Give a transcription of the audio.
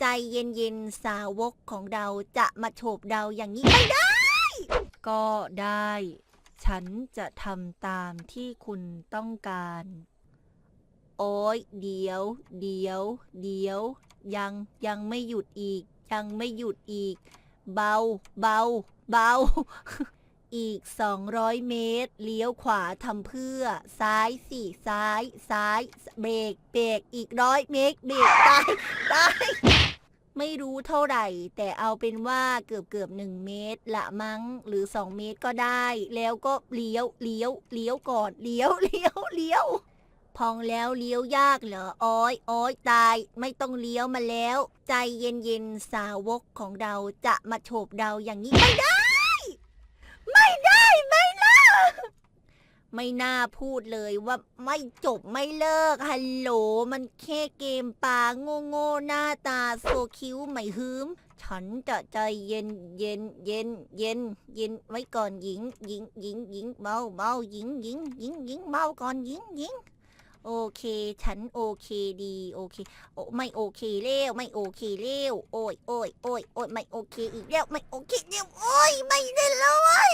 ใจเย็นๆ สาวกของเราจะมาโฉบเราอย่างนี้ไม่ได้ ก็ได้ ฉันจะทำตามที่คุณต้องการ โอ้ยเดี๋ยว เดี๋ยว เดี๋ยว ยังยังไม่หยุดอีก ยังไม่หยุดอีก เบา เบา เบา อีก 200 เมตร เลี้ยวขวาทำเพื่อ ซ้ายสี่ซ้าย ซ้าย เบรก เบรก อีกร้อยเมตร เบรกตายตาย ไม่รู้เท่าไหร่ แต่เอาเป็นว่าเกือบเกือบหนึ่งเมตร ละมั้งหรือสองเมตรก็ได้ แล้วก็เลี้ยวเลี้ยวเลี้ยวก่อนเลี้ยวเลี้ยวเลี้ยวพองแล้วเลี้ยวยากเหรออ้อยอ้อยตาย ไม่ต้องเลี้ยวมาแล้ว ใจเย็นๆสาวกของเราจะมาโฉบเราอย่างนี้ไม่ได้ ไม่ได้ไม่เลิก ไม่น่าพูดเลยว่าไม่จบไม่เลิกฮัลโหล มันแค่เกมปลาโง่โง่หน้าตาโซคิ้วไม่หืม ฉันจะใจเย็นเย็นเย็นเย็นเย็นไว้ก่อนหญิงหญิงหญิงหญิงเบาเบาหญิงหญิงหญิงหญิงเบาก่อนหญิงหญิงโอเค ฉันโอเคดีโอเคโอไม่โอเคแล้วไม่โอเคแล้วโอ้ยโอ้ยโอ้ยโอ้ยไม่โอเคอีกแล้วไม่โอเคแล้วโอ้ยไม่ได้แล้วเว้ย